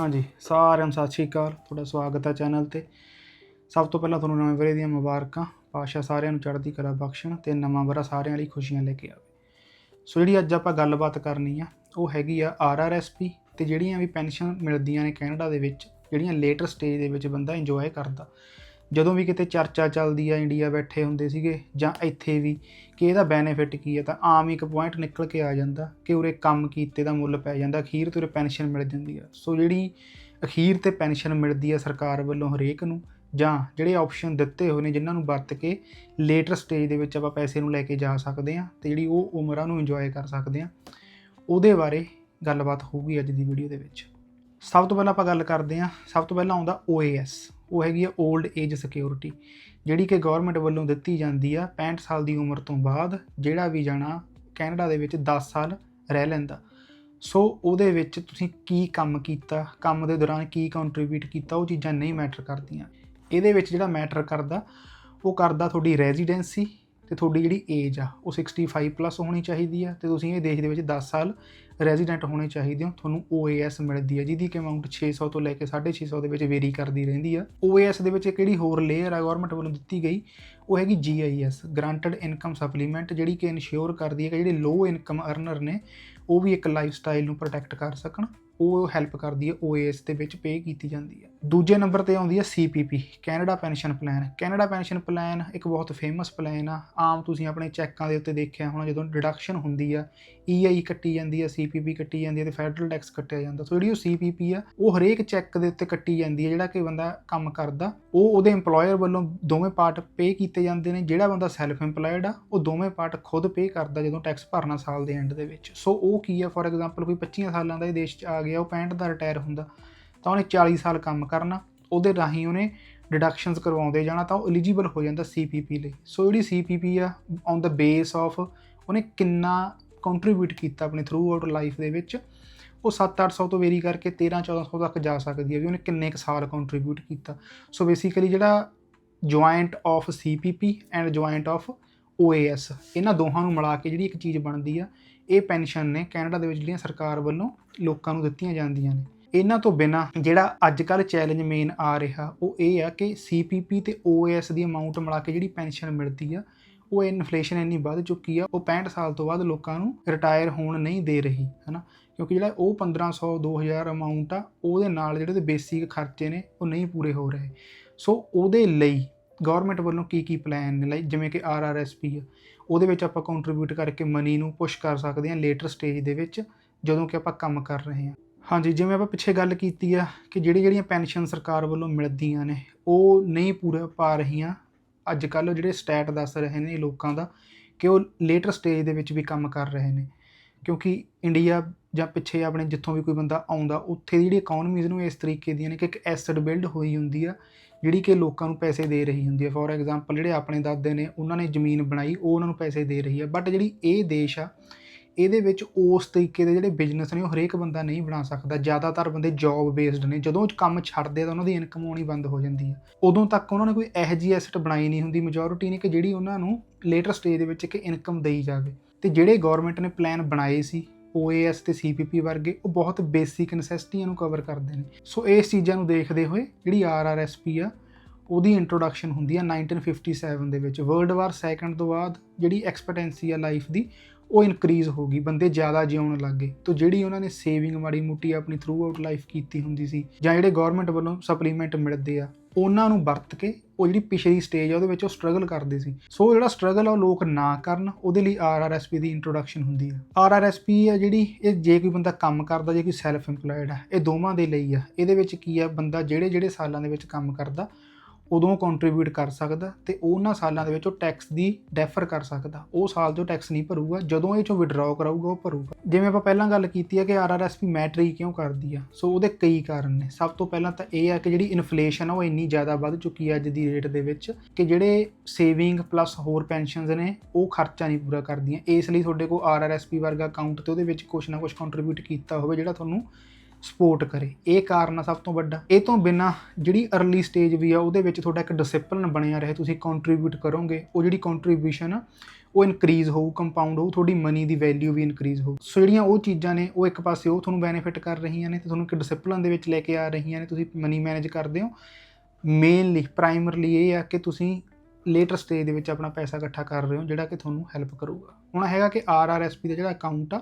ਹਾਂਜੀ, ਸਾਰਿਆਂ ਨੂੰ ਸਤਿ ਸ਼੍ਰੀ ਅਕਾਲ। ਤੁਹਾਡਾ ਸਵਾਗਤ ਹੈ ਚੈਨਲ ਤੇ। ਸਭ ਤੋਂ ਪਹਿਲਾਂ ਤੁਹਾਨੂੰ ਨਵੇਂ ਵਰੇ ਦੀਆਂ ਮੁਬਾਰਕਾਂ। ਪਾਸ਼ਾ ਸਾਰਿਆਂ ਨੂੰ ਚੜ੍ਹਦੀ ਕਲਾ ਬਖਸ਼ਣ ਤੇ ਨਵਾਂ ਵਰਾ ਸਾਰਿਆਂ ਲਈ ਖੁਸ਼ੀਆਂ ਲੈ ਕੇ ਆਵੇ। ਸੋ ਜਿਹੜੀ ਅੱਜ ਆਪਾਂ ਗੱਲਬਾਤ ਕਰਨੀ ਆ, ਉਹ ਹੈਗੀ ਆ ਆਰਆਰਐਸਪੀ ਤੇ ਜਿਹੜੀਆਂ ਵੀ ਪੈਨਸ਼ਨ ਮਿਲਦੀਆਂ ਨੇ ਕੈਨੇਡਾ ਦੇ ਵਿੱਚ, ਜਿਹੜੀਆਂ ਲੇਟਰ ਸਟੇਜ ਦੇ ਵਿੱਚ ਬੰਦਾ ਇੰਜੋਏ ਕਰਦਾ। ਜਦੋਂ ਵੀ ਕਿਤੇ ਚਰਚਾ ਚੱਲਦੀ ਆ ਇੰਡੀਆ ਬੈਠੇ ਹੁੰਦੇ ਸੀਗੇ ਜਾਂ ਇੱਥੇ ਵੀ ਕਿ ਇਹਦਾ ਬੈਨੀਫਿਟ ਕੀ ਹੈ ਤਾਂ ਆਮ ਇੱਕ ਪੁਆਇੰਟ ਨਿਕਲ ਕੇ ਆ ਜਾਂਦਾ ਕਿ ਉਰੇ ਕੰਮ ਕੀਤੇ ਦਾ ਮੁੱਲ ਪੈ ਜਾਂਦਾ, ਅਖੀਰ ਤੇ ਉਰੇ ਪੈਨਸ਼ਨ ਮਿਲ ਜਾਂਦੀ ਆ। ਸੋ ਜਿਹੜੀ ਅਖੀਰ ਤੇ ਪੈਨਸ਼ਨ ਮਿਲਦੀ ਆ ਸਰਕਾਰ ਵੱਲੋਂ ਹਰੇਕ ਨੂੰ ਜਾਂ ਜਿਹੜੇ ਆਪਸ਼ਨ ਦਿੱਤੇ ਹੋਏ ਨੇ ਜਿਨ੍ਹਾਂ ਨੂੰ ਵਰਤ ਕੇ ਲੇਟਰ ਸਟੇਜ ਦੇ ਵਿੱਚ ਆਪਾਂ ਪੈਸੇ ਨੂੰ ਲੈ ਕੇ ਜਾ ਸਕਦੇ ਆ ਤੇ ਜਿਹੜੀ ਉਹ ਉਮਰਾਂ ਨੂੰ ਇੰਜੋਏ ਕਰ ਸਕਦੇ ਆ, ਉਹਦੇ ਬਾਰੇ ਗੱਲਬਾਤ ਹੋਊਗੀ ਅੱਜ ਦੀ ਵੀਡੀਓ ਦੇ ਵਿੱਚ। ਸਭ ਤੋਂ ਪਹਿਲਾਂ ਆਪਾਂ ਗੱਲ ਕਰਦੇ ਆ, ਸਭ ਤੋਂ ਪਹਿਲਾਂ ਆਉਂਦਾ OAS ਉਹ ਹੈਗੀ ਆ 올ਡ ਏਜ ਸਿਕਿਉਰਿਟੀ ਜਿਹੜੀ ਕਿ ਗਵਰਨਮੈਂਟ ਵੱਲੋਂ ਦਿੱਤੀ ਜਾਂਦੀ ਆ 65 ਸਾਲ ਦੀ ਉਮਰ ਤੋਂ ਬਾਅਦ ਜਿਹੜਾ ਵੀ ਜਾਣਾ ਕੈਨੇਡਾ ਦੇ ਵਿੱਚ 10 ਸਾਲ ਰਹਿ ਲੈਂਦਾ। ਸੋ ਉਹਦੇ ਵਿੱਚ ਤੁਸੀਂ ਕੀ ਕੰਮ ਕੀਤਾ, ਕੰਮ ਦੇ ਦੌਰਾਨ ਕੀ ਕੰਟਰੀਬਿਊਟ ਕੀਤਾ, ਉਹ ਚੀਜ਼ਾਂ ਨਹੀਂ ਮੈਟਰ ਕਰਦੀਆਂ। ਇਹਦੇ ਵਿੱਚ ਜਿਹੜਾ ਮੈਟਰ ਕਰਦਾ, ਉਹ ਕਰਦਾ ਤੁਹਾਡੀ ਰੈਜ਼ੀਡੈਂਸੀ ਤੇ ਤੁਹਾਡੀ ਜਿਹੜੀ ਏਜ ਆ, ਉਹ 65 ਪਲੱਸ ਹੋਣੀ ਚਾਹੀਦੀ ਆ ਤੇ ਤੁਸੀਂ ਇਹ ਦੇਸ਼ ਦੇ ਵਿੱਚ 10 ਸਾਲ ਰੈਜ਼ੀਡੈਂਟ ਹੋਣੇ ਚਾਹੀਦੇ ਹੋ। ਤੁਹਾਨੂੰ OAS ਮਿਲਦੀ ਹੈ ਜਿਹਦੀ ਕਿ ਅਮਾਉਂਟ 600 ਤੋਂ ਲੈ ਕੇ 650 ਦੇ ਵਿੱਚ ਵੇਰੀ ਕਰਦੀ ਰਹਿੰਦੀ ਆ। OAS ਦੇ ਵਿੱਚ ਕਿਹੜੀ ਹੋਰ ਲੇਅਰ ਆ ਗਵਰਨਮੈਂਟ ਵੱਲੋਂ ਦਿੱਤੀ ਗਈ, ਉਹ ਹੈਗੀ GIS ਗ੍ਰਾਂਟਡ ਇਨਕਮ ਸਪਲੀਮੈਂਟ ਜਿਹੜੀ ਕਿ ਇਨਸ਼ੋਰ ਕਰਦੀ ਹੈ ਕਿ ਜਿਹੜੇ ਲੋ ਇਨਕਮ ਅਰਨਰ ਨੇ, ਉਹ ਵੀ ਇੱਕ ਲਾਈਫ ਸਟਾਈਲ ਨੂੰ ਪ੍ਰੋਟੈਕਟ ਕਰ ਸਕਣ। ਉਹ ਹੈਲਪ ਕਰਦੀ ਹੈ OAS ਦੇ ਵਿੱਚ ਪੇ ਕੀਤੀ ਜਾਂਦੀ ਹੈ। ਦੂਜੇ ਨੰਬਰ ਤੇ ਆਉਂਦੀ ਹੈ CPP Canada pension plan Canada pension plan ਇੱਕ ਬਹੁਤ ਫੇਮਸ ਪਲਾਨ ਆ। ਆਮ ਤੁਸੀਂ ਆਪਣੇ ਚੈੱਕਾਂ ਦੇ ਉੱਤੇ ਦੇਖਿਆ ਹੋਣਾ, ਜਦੋਂ ਡਿਡਕਸ਼ਨ ਹੁੰਦੀ ਆ EI ਕੱਟੀ ਜਾਂਦੀ ਆ CPP ਕੱਟੀ ਜਾਂਦੀ ਆ ਤੇ ਫੈਡਰਲ ਟੈਕਸ ਕੱਟਿਆ ਜਾਂਦਾ। ਸੋ ਜਿਹੜੀ ਉਹ CPP ਆ, ਉਹ ਹਰੇਕ ਚੈੱਕ ਦੇ ਉੱਤੇ ਕੱਟੀ ਜਾਂਦੀ ਹੈ ਜਿਹੜਾ ਕਿ ਬੰਦਾ ਕੰਮ ਕਰਦਾ। ਉਹ ਉਹਦੇ EMPLOYER ਵੱਲੋਂ ਦੋਵੇਂ ਪਾਰਟ ਪੇ ਕੀਤੇ ਜਾਂਦੇ ਨੇ। ਜਿਹੜਾ ਬੰਦਾ ਸੈਲਫ EMPLOYED ਆ, ਉਹ ਦੋਵੇਂ ਪਾਰਟ ਖੁਦ ਪੇ ਕਰਦਾ ਜਦੋਂ ਟੈਕਸ ਭਰਨਾ ਸਾਲ ਦੇ ਐਂਡ ਦੇ ਵਿੱਚ। ਸੋ ਉਹ ਕੀ ਆ ਫੋਰ ਐਗਜ਼ਾਮਪਲ ਕੋਈ 25 ਸਾਲਾਂ ਦਾ ਇਹ ਦੇਸ਼ 'ਚ ਆ ਗਿਆ, ਉਹ 65 ਦਾ ਰਿਟਾਇਰ ਹੁੰਦਾ, ਤਾਂ ਉਹਨੇ 40 ਸਾਲ ਕੰਮ ਕਰਨਾ, ਉਹਦੇ ਰਾਹੀਂ ਉਹਨੇ ਡਿਡਕਸ਼ਨਸ ਕਰਵਾਉਂਦੇ ਜਾਣਾ, ਤਾਂ ਉਹ ਐਲੀਜੀਬਲ ਹੋ ਜਾਂਦਾ CPP ਲਈ। ਸੋ ਜਿਹੜੀ CPP ਆ ਔਨ ਦਾ ਬੇਸ ਆਫ ਉਹਨੇ ਕਿੰਨਾ ਕੰਟਰੀਬਿਊਟ ਕੀਤਾ ਆਪਣੇ ਥਰੂ ਆਊਟ ਲਾਈਫ ਦੇ ਵਿੱਚ, ਉਹ 7-800 ਤੋਂ ਵੇਰੀ ਕਰਕੇ 13-1400 ਤੱਕ ਜਾ ਸਕਦੀ ਹੈ ਵੀ ਉਹਨੇ ਕਿੰਨੇ ਕੁ ਸਾਲ ਕੰਟਰੀਬਿਊਟ ਕੀਤਾ। ਸੋ ਬੇਸਿਕਲੀ ਜਿਹੜਾ joint of CPP and joint of OAS ਇਹਨਾਂ ਦੋਹਾਂ ਨੂੰ ਮਿਲਾ ਕੇ ਜਿਹੜੀ ਇੱਕ ਚੀਜ਼ ਬਣਦੀ ਆ ਇਹ ਪੈਨਸ਼ਨ ਨੇ ਕੈਨੇਡਾ ਦੇ ਵਿੱਚ ਜਿਹੜੀਆਂ ਸਰਕਾਰ ਵੱਲੋਂ ਲੋਕਾਂ ਨੂੰ ਦਿੱਤੀਆਂ ਜਾਂਦੀਆਂ ਨੇ। ਇਹਨਾਂ ਤੋਂ ਬਿਨਾ ਜਿਹੜਾ ਅੱਜ ਕੱਲ ਚੈਲੰਜ ਮੇਨ ਆ ਰਿਹਾ, ਉਹ ਇਹ ਆ ਕਿ CPP ਤੇ OAS ਦੀ ਅਮਾਉਂਟ ਮਿਲਾ ਕੇ ਜਿਹੜੀ ਪੈਨਸ਼ਨ ਮਿਲਦੀ ਆ, ਉਹ ਇਨਫਲੇਸ਼ਨ ਇੰਨੀ ਵੱਧ ਚੁੱਕੀ ਆ, ਉਹ 65 ਸਾਲ ਤੋਂ ਬਾਅਦ ਲੋਕਾਂ ਨੂੰ ਰਿਟਾਇਰ ਹੋਣ ਨਹੀਂ ਦੇ ਰਹੀ, ਹਨਾ? ਕਿਉਂਕਿ ਜਿਹੜਾ ਉਹ 1500 2000 ਅਮਾਉਂਟ ਆ, ਉਹਦੇ ਨਾਲ ਜਿਹੜੇ ਤੇ ਬੇਸਿਕ ਖਰਚੇ ਨੇ, ਉਹ ਨਹੀਂ ਪੂਰੇ ਹੋ ਰਹੇ। ਸੋ ਉਹਦੇ ਲਈ ਗਵਰਨਮੈਂਟ ਵੱਲੋਂ ਕੀ ਕੀ ਪਲਾਨ ਨੇ? ਲਾਈਕ ਜਿਵੇਂ ਕਿ ਆਰਆਰਐਸਪੀ ਆ ਉਹਦੇ ਵਿੱਚ ਆਪਾਂ ਕੰਟਰੀਬਿਊਟ ਕਰਕੇ ਮਨੀ ਨੂੰ ਪੁਸ਼ ਕਰ ਸਕਦੇ ਹਾਂ ਲੇਟਰ ਸਟੇਜ ਦੇ ਵਿੱਚ, ਜਦੋਂ ਕਿ ਆਪਾਂ ਕੰਮ ਕਰ ਰਹੇ ਹਾਂ। ਹਾਂਜੀ, ਜਿਵੇਂ ਆਪਾਂ ਪਿੱਛੇ ਗੱਲ ਕੀਤੀ ਆ ਕਿ ਜਿਹੜੀ ਜਿਹੜੀਆਂ ਪੈਨਸ਼ਨ ਸਰਕਾਰ ਵੱਲੋਂ ਮਿਲਦੀਆਂ ਨੇ, ਉਹ ਨਹੀਂ ਪੂਰਾ ਪਾ ਰਹੀਆਂ। ਅੱਜ ਕੱਲ ਜਿਹੜੇ ਸਟੈਟ ਦੱਸ ਰਹੇ ਨੇ ਲੋਕਾਂ ਦਾ ਕਿ ਉਹ ਲੇਟਰ ਸਟੇਜ ਦੇ ਵਿੱਚ ਵੀ ਕੰਮ ਕਰ ਰਹੇ ਨੇ। ਕਿਉਂਕਿ ਇੰਡੀਆ ਜਾਂ ਪਿੱਛੇ ਆਪਣੇ ਜਿੱਥੋਂ ਵੀ ਕੋਈ ਬੰਦਾ ਆਉਂਦਾ, ਉੱਥੇ ਦੀ ਜਿਹੜੀ ਇਕਨੋਮੀਜ਼ ਨੂੰ ਇਸ ਤਰੀਕੇ ਦੀਆਂ ਨੇ ਕਿ ਇੱਕ ਐਸਟ ਬਿਲਡ ਹੋਈ ਹੁੰਦੀ ਆ ਜਿਹੜੀ ਕਿ ਲੋਕਾਂ ਨੂੰ ਪੈਸੇ ਦੇ ਰਹੀ ਹੁੰਦੀ ਹੈ। ਫੋਰ ਐਗਜ਼ਾਮਪਲ ਜਿਹੜੇ ਆਪਣੇ ਦਾਦੇ ਨੇ, ਉਹਨਾਂ ਨੇ ਜ਼ਮੀਨ ਬਣਾਈ, ਉਹ ਉਹਨਾਂ ਨੂੰ ਪੈਸੇ ਦੇ ਰਹੀ ਹੈ। ਬਟ ਜਿਹੜੀ ਇਹ ਦੇਸ਼ ਆ, ਇਹਦੇ ਵਿੱਚ ਉਸ ਤਰੀਕੇ ਦੇ ਜਿਹੜੇ ਬਿਜ਼ਨਸ ਨੇ, ਉਹ ਹਰੇਕ ਬੰਦਾ ਨਹੀਂ ਬਣਾ ਸਕਦਾ। ਜ਼ਿਆਦਾਤਰ ਬੰਦੇ ਜੌਬ ਬੇਸਡ ਨੇ। ਜਦੋਂ ਕੰਮ ਛੱਡਦੇ ਆ, ਤਾਂ ਉਹਨਾਂ ਦੀ ਇਨਕਮ ਆਉਣੀ ਬੰਦ ਹੋ ਜਾਂਦੀ ਹੈ। ਉਦੋਂ ਤੱਕ ਉਹਨਾਂ ਨੇ ਕੋਈ ਇਹੋ ਜਿਹੀ ਐਸਟ ਬਣਾਈ ਨਹੀਂ ਹੁੰਦੀ। ਮੈਜੋਰਿਟੀ ਨੇ ਕਿ ਜਿਹੜੀ ਉਹਨਾਂ ਨੂੰ ਲੇਟਰ ਸਟੇਜ ਦੇ ਵਿੱਚ ਇੱਕ ਇਨਕਮ ਦੇਈ ਜਾਵੇ। ਤੇ ਜਿਹੜੇ ਗਵਰਨਮੈਂਟ ਨੇ ਪਲਾਨ ਬਣਾਏ ਸੀ OAS ਤੇ CPP ਵਰਗੇ ਉਹ ਬਹੁਤ ਬੇਸਿਕ ਨੈਸੈਸਿਟੀਆਂ ਨੂੰ ਕਵਰ ਕਰਦੇ ਨੇ। ਸੋ ਇਸ ਚੀਜ਼ਾਂ ਨੂੰ ਦੇਖਦੇ ਹੋਏ ਜਿਹੜੀ RRSP ਆ, ਉਹਦੀ ਇੰਟਰੋਡਕਸ਼ਨ ਹੁੰਦੀ ਆ 1957 ਦੇ ਵਿੱਚ। ਵਰਲਡ ਵਾਰ ਸੈਕੰਡ ਤੋਂ ਬਾਅਦ ਜਿਹੜੀ ਐਕਸਪੈਕਟੈਂਸੀ ਆ ਲਾਈਫ ਦੀ, ਉਹ ਇਨਕਰੀਜ਼ ਹੋ ਗਈ, ਬੰਦੇ ਜ਼ਿਆਦਾ ਜਿਉਣ ਲੱਗੇ ਤੋਂ ਜਿਹੜੀ ਉਹਨਾਂ ਨੇ ਸੇਵਿੰਗ ਮਾੜੀ ਮੋਟੀ ਆਪਣੀ ਥਰੂ ਆਊਟ ਲਾਈਫ ਕੀਤੀ ਹੁੰਦੀ ਸੀ, ਜਾਂ ਜਿਹੜੇ ਗਵਰਨਮੈਂਟ ਵੱਲੋਂ ਸਪਲੀਮੈਂਟ ਮਿਲਦੇ ਆ ਉਹਨਾਂ ਨੂੰ ਵਰਤ ਕੇ ਉਹ ਜਿਹੜੀ ਪਿਛਲੀ ਸਟੇਜ ਆ, ਉਹਦੇ ਵਿੱਚ ਉਹ ਸਟਰਗਲ ਕਰਦੇ ਸੀ। ਸੋ ਜਿਹੜਾ ਸਟਰਗਲ ਆ, ਉਹ ਲੋਕ ਨਾ ਕਰਨ, ਉਹਦੇ ਲਈ ਆਰਆਰਐਸਪੀ ਦੀ ਇੰਟਰੋਡਕਸ਼ਨ ਹੁੰਦੀ ਆ। ਆਰਆਰਐਸਪੀ ਆ ਜਿਹੜੀ, ਇਹ ਜੇ ਕੋਈ ਬੰਦਾ ਕੰਮ ਕਰਦਾ, ਜੇ ਕੋਈ ਸੈਲਫ EMPLOYED ਆ, ਇਹ ਦੋਵਾਂ ਦੇ ਲਈ ਆ। ਇਹਦੇ ਵਿੱਚ ਕੀ ਆ, ਬੰਦਾ ਜਿਹੜੇ ਜਿਹੜੇ ਸਾਲਾਂ ਦੇ ਵਿੱਚ ਕੰਮ ਕਰਦਾ ਉਦੋਂ ਕੰਟਰੀਬਿਊਟ ਕਰ ਸਕਦਾ ਤੇ ਉਹਨਾਂ ਸਾਲਾਂ ਦੇ ਵਿੱਚ ਉਹ ਟੈਕਸ ਦੀ ਡੈਫਰ ਕਰ ਸਕਦਾ। ਉਹ ਸਾਲ ਜੋ ਟੈਕਸ ਨਹੀਂ ਭਰੂਗਾ, ਜਦੋਂ ਇਹ ਚੋਂ ਵਿਡਰਾਅ ਕਰਾਊਗਾ, ਉਹ ਭਰੂਗਾ। ਜਿਵੇਂ ਆਪਾਂ ਪਹਿਲਾਂ ਗੱਲ ਕੀਤੀ ਹੈ ਕਿ ਆਰਆਰਐਸਪੀ ਮੈਟਰ ਹੀ ਕਿਉਂ ਕਰਦੀ ਆ? ਸੋ ਉਹਦੇ ਕਈ ਕਾਰਨ ਨੇ। ਸਭ ਤੋਂ ਪਹਿਲਾਂ ਤਾਂ ਇਹ ਆ ਕਿ ਜਿਹੜੀ ਇਨਫਲੇਸ਼ਨ ਆ ਉਹ ਇੰਨੀ ਜ਼ਿਆਦਾ ਵੱਧ ਚੁੱਕੀ ਹੈ ਅੱਜ ਦੀ ਰੇਟ ਦੇ ਵਿੱਚ ਕਿ ਜਿਹੜੇ ਸੇਵਿੰਗ ਪਲੱਸ ਹੋਰ ਪੈਨਸ਼ਨਸ ਨੇ, ਉਹ ਖਰਚਾ ਨਹੀਂ ਪੂਰਾ ਕਰਦੀਆਂ। ਇਸ ਲਈ ਤੁਹਾਡੇ ਕੋਲ ਆਰਆਰਐਸਪੀ ਵਰਗਾ ਅਕਾਊਂਟ ਤੇ ਉਹਦੇ ਵਿੱਚ ਕੁਝ ਨਾ ਕੁਝ ਕੰਟਰੀਬਿਊਟ ਕੀਤਾ ਹੋਵੇ ਜਿਹੜਾ ਤੁਹਾਨੂੰ ਸਪੋਰਟ ਕਰੇ। ਇਹ ਕਾਰਨ ਆ ਸਭ ਤੋਂ ਵੱਡਾ। ਇਹ ਤੋਂ ਬਿਨਾ ਜਿਹੜੀ अर्ਲੀ ਸਟੇਜ ਵੀ ਆ, ਉਹਦੇ ਵਿੱਚ ਤੁਹਾਡਾ ਇੱਕ ਡਿਸਪਲਿਨ ਬਣਿਆ ਰਹੇ। ਤੁਸੀਂ ਕੰਟਰੀਬਿਊਟ ਕਰੋਗੇ। ਉਹ ਜਿਹੜੀ ਕੰਟਰੀਬਿਊਸ਼ਨ ਆ, ਉਹ ਇਨਕਰੀਜ਼ ਹੋਊ ਕੰਪਾਊਂਡ ਹੋਊ, ਤੁਹਾਡੀ ਮਨੀ ਦੀ ਵੈਲਿਊ ਵੀ ਇਨਕਰੀਜ਼ ਹੋਊ। ਸੋ ਜਿਹੜੀਆਂ ਉਹ ਚੀਜ਼ਾਂ ਨੇ, ਉਹ ਇੱਕ ਪਾਸੇ ਉਹ ਤੁਹਾਨੂੰ ਬੈਨੀਫਿਟ ਕਰ ਰਹੀਆਂ ਨੇ ਤੇ ਤੁਹਾਨੂੰ ਇੱਕ ਡਿਸਪਲਿਨ ਦੇ ਵਿੱਚ ਲੈ ਕੇ ਆ ਰਹੀਆਂ ਨੇ। ਤੁਸੀਂ ਮਨੀ ਮੈਨੇਜ ਕਰਦੇ ਹੋ। ਮੇਨਲੀ ਪ੍ਰਾਈਮਰਲੀ ਇਹ ਆ ਕਿ ਤੁਸੀਂ ਲੇਟਰ ਸਟੇਜ ਦੇ ਵਿੱਚ ਆਪਣਾ ਪੈਸਾ ਇਕੱਠਾ ਕਰ ਰਹੇ ਹੋ, ਜਿਹੜਾ ਕਿ ਤੁਹਾਨੂੰ ਹੈਲਪ ਕਰੂਗਾ। ਹੁਣ ਹੈਗਾ ਕਿ ਆਰਆਰਐਸਪੀ ਦਾ ਜਿਹੜਾ ਅਕਾਊਂਟ ਆ,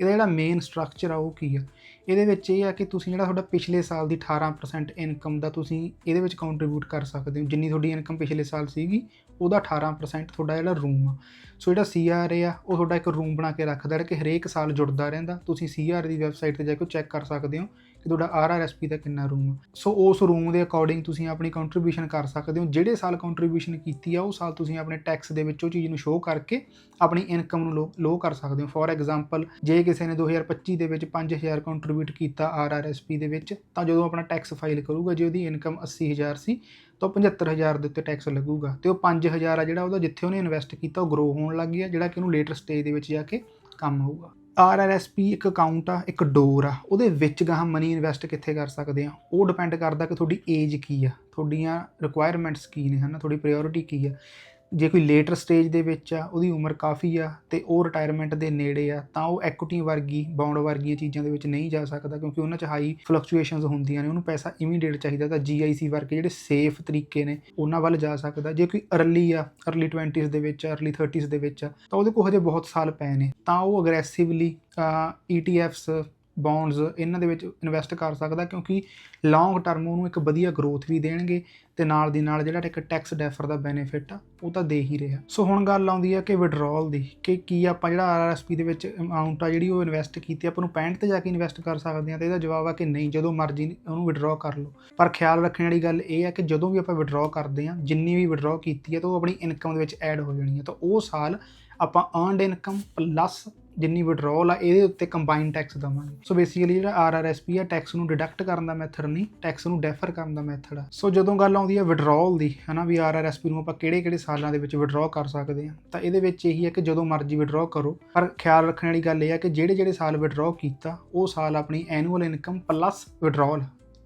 ਇਹਦਾ ਜਿਹੜਾ ਮੇਨ ਸਟਰਕਚਰ ਆ, ਉਹ ਕੀ ਆ? ਇਹਦੇ ਵਿੱਚ ਇਹ ਆ ਕਿ ਤੁਸੀਂ ਜਿਹੜਾ ਤੁਹਾਡਾ ਪਿਛਲੇ ਸਾਲ ਦੀ 18% ਇਨਕਮ ਦਾ ਤੁਸੀਂ ਇਹਦੇ ਵਿੱਚ ਕੰਟਰੀਬਿਊਟ ਕਰ ਸਕਦੇ ਹੋ। ਜਿੰਨੀ ਤੁਹਾਡੀ ਇਨਕਮ ਪਿਛਲੇ ਸਾਲ ਸੀਗੀ, ਉਹਦਾ 18% ਤੁਹਾਡਾ ਜਿਹੜਾ ਰੂਮ ਆ। ਸੋ ਜਿਹੜਾ ਸੀਆਰਏ ਆ, ਉਹ ਤੁਹਾਡਾ ਇੱਕ ਰੂਮ ਬਣਾ ਕੇ ਰੱਖਦਾ, ਜਿਹੜਾ ਕਿ ਹਰੇਕ ਸਾਲ ਜੁੜਦਾ ਰਹਿੰਦਾ। ਤੁਸੀਂ ਸੀਆਰ ਦੀ ਵੈਬਸਾਈਟ ਤੇ ਜਾ ਕੇ ਚੈੱਕ ਕਰ ਸਕਦੇ ਹੋ। ਕਿ ਤੁਹਾਡਾ ਆਰਆਰਐਸਪੀ ਦਾ ਕਿੰਨਾ ਰੂਮ ਆ? ਸੋ ਉਸ ਰੂਮ ਦੇ ਅਕੋਰਡਿੰਗ ਤੁਸੀਂ ਆਪਣੀ ਕੰਟਰੀਬਿਊਸ਼ਨ ਕਰ ਸਕਦੇ ਹੋ। ਜਿਹੜੇ ਸਾਲ ਕੰਟਰੀਬਿਊਸ਼ਨ ਕੀਤੀ ਆ, ਉਹ ਸਾਲ ਤੁਸੀਂ ਆਪਣੇ ਟੈਕਸ ਦੇ ਵਿੱਚ ਉਹ ਚੀਜ਼ ਨੂੰ ਸ਼ੋਅ ਕਰਕੇ ਆਪਣੀ ਇਨਕਮ ਨੂੰ ਲੋ ਕਰ ਸਕਦੇ ਹੋ। ਫੋਰ ਐਗਜ਼ਾਮਪਲ ਜੇ ਕਿਸੇ ਨੇ 2025 ਦੇ ਵਿੱਚ 5000 ਕੰਟਰੀਬਿਊਟ ਕੀਤਾ ਆਰਆਰਐਸਪੀ ਦੇ ਵਿੱਚ, ਤਾਂ ਜਦੋਂ ਆਪਣਾ ਟੈਕਸ ਫਾਈਲ ਕਰੂਗਾ, ਜੇ ਉਹਦੀ ਇਨਕਮ 80000 ਸੀ, ਤਾਂ 75000 ਦੇ ਉੱਤੇ ਟੈਕਸ ਲੱਗੂਗਾ। ਤੇ ਉਹ 5000 ਆ ਜਿਹੜਾ, ਉਹਦਾ ਜਿੱਥੇ ਉਹਨੇ ਇਨਵੈਸਟ ਕੀਤਾ, ਉਹ ਗਰੋ ਹੋਣ ਲੱਗ ਗਿਆ, ਜਿਹੜਾ ਕਿ ਉਹਨੂੰ ਲੇਟਰ ਸਟੇਜ ਦੇ ਵਿੱਚ ਜਾ ਕੇ ਕੰਮ ਆਊਗਾ ਆਰਆਰਐਸਪੀ ਇੱਕ ਅਕਾਊਂਟ ਆ, ਇੱਕ ਡੋਰ ਆ, ਉਹਦੇ ਵਿੱਚ ਗਾਹ ਮਨੀ ਇਨਵੈਸਟ ਕਿੱਥੇ ਕਰ ਸਕਦੇ ਆ? ਉਹ ਡਿਪੈਂਡ ਕਰਦਾ ਕਿ ਤੁਹਾਡੀ ਏਜ ਕੀ ਆ, ਤੁਹਾਡੀਆਂ ਰਿਕੁਆਇਰਮੈਂਟਸ ਕੀ ਨੇ ਹਨਾ, ਤੁਹਾਡੀ ਪ੍ਰਾਇੋਰਟੀ ਕੀ ਆ। ਜੇ ਕੋਈ ਲੇਟਰ ਸਟੇਜ ਦੇ ਵਿੱਚ ਆ, ਉਹਦੀ ਉਮਰ ਕਾਫੀ ਆ ਤੇ ਉਹ ਰਿਟਾਇਰਮੈਂਟ ਦੇ ਨੇੜੇ ਆ, ਤਾਂ ਉਹ ਐਕੁਇਟੀ ਵਰਗੀ ਬੌਂਡ ਵਰਗੀਆਂ ਚੀਜ਼ਾਂ ਦੇ ਵਿੱਚ ਨਹੀਂ ਜਾ ਸਕਦਾ ਕਿਉਂਕਿ ਉਹਨਾਂ 'ਚ ਹਾਈ ਫਲਕਚੁਏਸ਼ਨਸ ਹੁੰਦੀਆਂ ਨੇ, ਉਹਨੂੰ ਪੈਸਾ ਇਮੀਡੀਏਟ ਚਾਹੀਦਾ ਤਾਂ ਜੀਆਈਸੀ ਵਰਗੇ ਜਿਹੜੇ ਸੇਫ ਤਰੀਕੇ ਨੇ, ਉਹਨਾਂ ਵੱਲ ਜਾ ਸਕਦਾ। ਜੇ ਕੋਈ ਅਰਲੀ ਆ ਅਰਲੀ 20s ਦੇ ਵਿੱਚ ਅਰਲੀ 30s ਦੇ ਵਿੱਚ ਆ, ਤਾਂ ਉਹਦੇ ਕੋਲ ਹਜੇ ਬਹੁਤ ਸਾਲ ਪਏ ਨੇ। ਤਾਂ ਉਹ ਅਗਰੈਸਿਵਲੀ ETFs ਬੌਂਡਸ ਇਹਨਾਂ ਦੇ ਵਿੱਚ ਇਨਵੈਸਟ ਕਰ ਸਕਦਾ ਕਿਉਂਕਿ ਲੌਂਗ ਟਰਮ ਉਹਨੂੰ ਇੱਕ ਵਧੀਆ ਗਰੋਥ ਵੀ ਦੇਣਗੇ ਤੇ ਨਾਲ ਦੀ ਨਾਲ ਜਿਹੜਾ ਇੱਕ ਟੈਕਸ ਡੈਫਰ ਦਾ ਬੈਨੀਫਿਟ ਆ, ਉਹ ਤਾਂ ਦੇ ਹੀ ਰਿਹਾ। ਸੋ ਹੁਣ ਗੱਲ ਆਉਂਦੀ ਆ ਕਿ ਵਿਡਰਾਅਲ ਦੀ, ਕਿ ਕੀ ਆਪਾਂ ਜਿਹੜਾ ਆਰਆਰਐਸਪੀ ਦੇ ਵਿੱਚ ਅਮਾਉਂਟ ਆ ਜਿਹੜੀ ਉਹ ਇਨਵੈਸਟ ਕੀਤੀ, ਆਪਾਂ ਨੂੰ 65 ਤੇ ਜਾ ਕੇ ਇਨਵੈਸਟ ਕਰ ਸਕਦੇ ਆ ਤੇ ਇਹਦਾ ਜਵਾਬ ਆ ਕਿ ਨਹੀਂ, ਜਦੋਂ ਮਰਜ਼ੀ ਉਹਨੂੰ ਵਿਡਰਾਅ ਕਰ ਲਓ। ਪਰ ਖਿਆਲ ਰੱਖਣ ਵਾਲੀ ਗੱਲ ਇਹ ਆ ਕਿ ਜਦੋਂ ਵੀ ਆਪਾਂ ਵਿਡਰਾਅ ਕਰਦੇ ਆ, ਜਿੰਨੀ ਵੀ ਵਿਡਰਾਅ ਕੀਤੀ ਹੈ ਤਾਂ ਉਹ ਆਪਣੀ ਇਨਕਮ ਦੇ ਵਿੱਚ ਐਡ ਹੋ ਜਾਣੀ ਆ। ਤਾਂ ਉਹ ਸਾਲ ਆਪਾਂ ਅਰਨਡ ਇਨਕਮ ਪਲੱਸ ਜਿੰਨੀ ਵਿਡਰਾਅਲ ਆ, ਇਹਦੇ ਉੱਤੇ ਕੰਬਾਈਨ ਟੈਕਸ ਦਵਾਂਗੇ। ਸੋ ਬੇਸਿਕਲੀ ਜਿਹੜਾ ਆਰਆਰਐਸਪੀ ਆ ਟੈਕਸ ਨੂੰ ਡਿਡਕਟ ਕਰਨ ਦਾ ਮੈਥਡ ਨਹੀਂ ਟੈਕਸ ਨੂੰ ਡੈਫਰ ਕਰਨ ਦਾ ਮੈਥਡ ਆ। ਸੋ ਜਦੋਂ ਗੱਲ ਆਉਂਦੀ ਆ ਵਿਡਰਾਅਲ ਦੀ, ਹਨਾ, ਵੀ ਆਰਆਰਐਸਪੀ ਨੂੰ ਆਪਾਂ ਕਿਹੜੇ ਕਿਹੜੇ ਸਾਲਾਂ ਦੇ ਵਿੱਚ ਵਿਡਰਾਅ ਕਰ ਸਕਦੇ ਆ, ਤਾਂ ਇਹਦੇ ਵਿੱਚ ਇਹੀ ਹੈ ਕਿ ਜਦੋਂ ਮਰਜ਼ੀ ਵਿਡਰਾਅ ਕਰੋ। ਪਰ ਖਿਆਲ ਰੱਖਣ ਵਾਲੀ ਗੱਲ ਇਹ ਆ ਕਿ ਜਿਹੜੇ ਜਿਹੜੇ ਸਾਲ ਵਿਡਰਾਅ ਕੀਤਾ, ਉਹ ਸਾਲ ਆਪਣੀ ਐਨੂਅਲ ਇਨਕਮ ਪਲੱਸ ਵਿਡਰਾਅਲ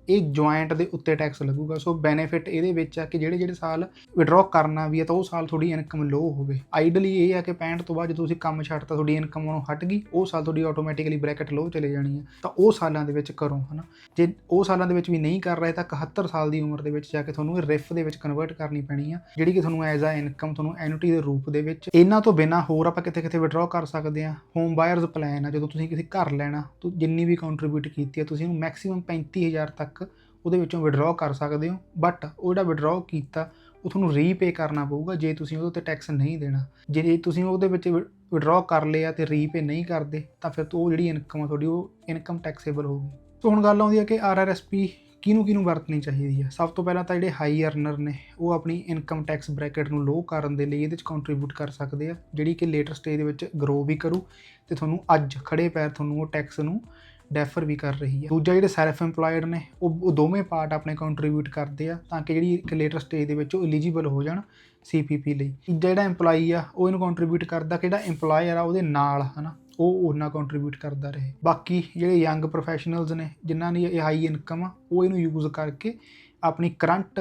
ਇਹ ਜੁਆਇੰਟ ਦੇ ਉੱਤੇ ਟੈਕਸ ਲੱਗੂਗਾ। ਸੋ ਬੈਨੀਫਿਟ ਇਹਦੇ ਵਿੱਚ ਆ ਕਿ ਜਿਹੜੇ ਜਿਹੜੇ ਸਾਲ ਵਿਡਰਾਅ ਕਰਨਾ ਵੀ ਹੈ ਤਾਂ ਉਹ ਸਾਲ ਤੁਹਾਡੀ ਇਨਕਮ ਲੋ ਹੋਵੇ। ਆਈਡਲੀ ਇਹ ਆ ਕਿ 65 ਤੋਂ ਬਾਅਦ ਜਦੋਂ ਤੁਸੀਂ ਕੰਮ ਛੱਡਤਾ, ਤੁਹਾਡੀ ਇਨਕਮ ਉਹਨੂੰ ਹਟ ਗਈ, ਉਹ ਸਾਲ ਤੁਹਾਡੀ ਆਟੋਮੈਟਿਕਲੀ ਬ੍ਰੈਕਟ ਲੋ ਚਲੇ ਜਾਣੀ ਹੈ ਤਾਂ ਉਹ ਸਾਲਾਂ ਦੇ ਵਿੱਚ ਕਰੋ, ਹਨਾ। ਜੇ ਉਹ ਸਾਲਾਂ ਦੇ ਵਿੱਚ ਵੀ ਨਹੀਂ ਕਰ ਰਹੇ, ਤਾਂ 71 ਸਾਲ ਦੀ ਉਮਰ ਦੇ ਵਿੱਚ ਜਾ ਕੇ ਤੁਹਾਨੂੰ ਇਹ ਰਿਫ ਦੇ ਵਿੱਚ ਕਨਵਰਟ ਕਰਨੀ ਪੈਣੀ ਆ, ਜਿਹੜੀ ਕਿ ਤੁਹਾਨੂੰ ਐਜ਼ ਆ ਇਨਕਮ ਤੁਹਾਨੂੰ ਐਨੂਟੀ ਦੇ ਰੂਪ ਦੇ ਵਿੱਚ। ਇਹਨਾਂ ਤੋਂ ਬਿਨਾ ਹੋਰ ਆਪਾਂ ਕਿਤੇ ਕਿਤੇ ਵਿਡਰਾਅ ਕਰ ਸਕਦੇ ਆ? ਹੋਮ ਬਾਇਰਸ ਪਲਾਨ ਆ, ਜਦੋਂ ਤੁਸੀਂ ਕਿਸੇ ਘਰ ਲੈਣਾ, ਤਾਂ ਜਿੰਨੀ ਵੀ ਕੰਟਰੀਬਿਊਟ ਕੀਤੀ ਹੈ ਤੁਸੀਂ ਉਹਨੂੰ ਮੈਕਸਿਮਮ 35000 ਤੱਕ ਉਹਦੇ ਵਿੱਚੋਂ ਵਿਡਰਾਅ ਕਰ ਸਕਦੇ ਹੋ। ਬਟ ਉਹ ਜਿਹੜਾ ਵਿਡਰਾਅ ਕੀਤਾ, ਉਹ ਤੁਹਾਨੂੰ ਰੀਪੇ ਕਰਨਾ ਪਊਗਾ ਜੇ ਤੁਸੀਂ ਉਹਦੇ 'ਤੇ ਟੈਕਸ ਨਹੀਂ ਦੇਣਾ। ਜੇ ਤੁਸੀਂ ਉਹਦੇ ਵਿੱਚ ਵਿਡਰਾਅ ਕਰ ਲਿਆ ਤੇ ਰੀਪੇ ਨਹੀਂ ਕਰਦੇ, ਤਾਂ ਫਿਰ ਉਹ ਜਿਹੜੀ ਇਨਕਮ ਆ ਤੁਹਾਡੀ, ਉਹ ਇਨਕਮ ਟੈਕਸੇਬਲ ਹੋਊਗੀ। ਸੋ ਹੁਣ ਗੱਲ ਆਉਂਦੀ ਹੈ ਕਿ ਆਰਆਰਐਸਪੀ ਕਿਹਨੂੰ ਕਿਹਨੂੰ ਵਰਤਣੀ ਚਾਹੀਦੀ ਹੈ ਸਭ ਤੋਂ ਪਹਿਲਾਂ ਤਾਂ ਜਿਹੜੇ ਹਾਈ ਅਰਨਰ ਨੇ, ਉਹ ਆਪਣੀ ਇਨਕਮ ਟੈਕਸ ਬ੍ਰੈਕਟ ਨੂੰ ਲੋ ਕਰਨ ਦੇ ਲਈ ਇਹਦੇ ਵਿੱਚ ਕੰਟਰੀਬਿਊਟ ਕਰ ਸਕਦੇ ਆ, ਜਿਹੜੀ ਕਿ ਲੇਟਰ ਸਟੇਜ ਦੇ ਵਿੱਚ ਗਰੋ ਵੀ ਕਰੂ ਤੇ ਤੁਹਾਨੂੰ ਅੱਜ ਖੜੇ ਪੈਰ ਤੁਹਾਨੂੰ ਉਹ ਟੈਕਸ ਨੂੰ ਡੈਫਰ ਵੀ ਕਰ ਰਹੀ ਹੈ ਦੂਜਾ ਜਿਹੜੇ ਸੈਲਫ EMPLOYED ਨੇ, ਉਹ ਦੋਵੇਂ ਪਾਰਟ ਆਪਣੇ ਕੰਟਰੀਬਿਊਟ ਕਰਦੇ ਆ ਤਾਂ ਕਿ ਜਿਹੜੀ ਇੱਕ ਲੇਟਰ ਸਟੇਜ ਦੇ ਵਿੱਚ ਉਹ ਐਲੀਜੀਬਲ ਹੋ ਜਾਣ CPP ਲਈ। ਜਿਹੜਾ EMPLOYEE ਆ, ਉਹ ਇਹਨੂੰ ਕੰਟਰੀਬਿਊਟ ਕਰਦਾ ਕਿ ਜਿਹੜਾ EMPLOYER ਆ, ਉਹਦੇ ਨਾਲ, ਹਨਾ, ਉਹ ਉਹਨਾਂ ਕੰਟਰੀਬਿਊਟ ਕਰਦਾ ਰਹੇ। ਬਾਕੀ ਜਿਹੜੇ ਯੰਗ ਪ੍ਰੋਫੈਸ਼ਨਲਸ ਨੇ, ਜਿਨ੍ਹਾਂ ਦੀ ਇਹ ਹਾਈ ਇਨਕਮ ਆ, ਉਹ ਇਹਨੂੰ ਯੂਜ਼ ਕਰਕੇ ਆਪਣੀ ਕਰੰਟ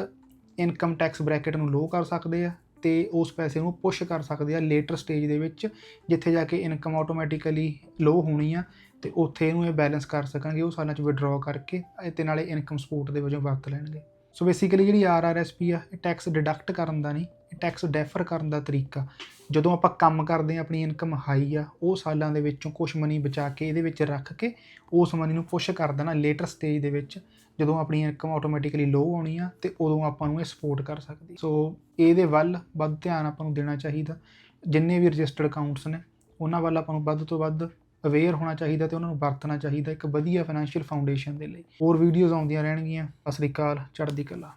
ਇਨਕਮ ਟੈਕਸ ਬ੍ਰੈਕਟ ਨੂੰ ਲੋ ਕਰ ਸਕਦੇ ਆ ਤੇ ਉਸ ਪੈਸੇ ਨੂੰ ਪੁਸ਼ ਕਰ ਸਕਦੇ ਆ ਲੇਟਰ ਸਟੇਜ ਦੇ ਵਿੱਚ, ਜਿੱਥੇ ਜਾ ਕੇ ਇਨਕਮ ਆਟੋਮੈਟਿਕਲੀ ਲੋ ਹੋਣੀ ਆ ਤੇ ਉੱਥੇ ਇਹਨੂੰ ਇਹ ਬੈਲੈਂਸ ਕਰ ਸਕਾਂਗੇ, ਉਹ ਸਾਲਾਂ 'ਚ ਵਿਡਰਾਅ ਕਰਕੇ ਤੇ ਨਾਲੇ ਇਨਕਮ ਸਪੋਰਟ ਦੇ ਵਜੋਂ ਵਰਤ ਲੈਣਗੇ। ਸੋ ਬੇਸਿਕਲੀ ਜਿਹੜੀ ਆਰਆਰਐਸਪੀ ਆ, ਇਹ ਟੈਕਸ ਡਿਡਕਟ ਕਰਨ ਦਾ ਨਹੀਂ, ਇਹ ਟੈਕਸ ਡੈਫਰ ਕਰਨ ਦਾ ਤਰੀਕਾ। ਜਦੋਂ ਆਪਾਂ ਕੰਮ ਕਰਦੇ ਆ ਆਪਣੀ ਇਨਕਮ ਹਾਈ ਆ, ਉਹ ਸਾਲਾਂ ਦੇ ਵਿੱਚੋਂ ਕੁਝ ਮਨੀ ਬਚਾ ਕੇ ਇਹਦੇ ਵਿੱਚ ਰੱਖ ਕੇ, ਉਸ ਮਨੀ ਨੂੰ ਪੁਸ਼ ਕਰ ਦੇਣਾ ਲੇਟਰ ਸਟੇਜ ਦੇ ਵਿੱਚ, ਜਦੋਂ ਆਪਣੀ ਇਨਕਮ ਆਟੋਮੈਟਿਕਲੀ ਲੋ ਆਉਣੀ ਆ, ਤੇ ਉਦੋਂ ਆਪਾਂ ਨੂੰ ਇਹ ਸਪੋਰਟ ਕਰ ਸਕਦੀ। ਸੋ ਇਹਦੇ ਵੱਲ ਵੱਧ ਧਿਆਨ ਆਪਾਂ ਨੂੰ ਦੇਣਾ ਚਾਹੀਦਾ। ਜਿੰਨੇ ਵੀ ਰਜਿਸਟਰਡ ਅਕਾਊਂਟਸ ਨੇ, ਉਹਨਾਂ ਵੱਲ ਆਪਾਂ ਨੂੰ ਵੱਧ ਤੋਂ ਵੱਧ ਅਵੇਅਰ ਹੋਣਾ ਚਾਹੀਦਾ ਤੇ ਉਹਨਾਂ ਨੂੰ ਵਰਤਣਾ ਚਾਹੀਦਾ ਇੱਕ ਵਧੀਆ ਫਾਈਨੈਂਸ਼ੀਅਲ ਫਾਊਂਡੇਸ਼ਨ ਦੇ ਲਈ। ਹੋਰ ਵੀਡੀਓਜ਼ ਆਉਂਦੀਆਂ ਰਹਿਣਗੀਆਂ। ਸਤਿ ਸ੍ਰੀ ਅਕਾਲ ਚੜ੍ਹਦੀ ਕਲਾ।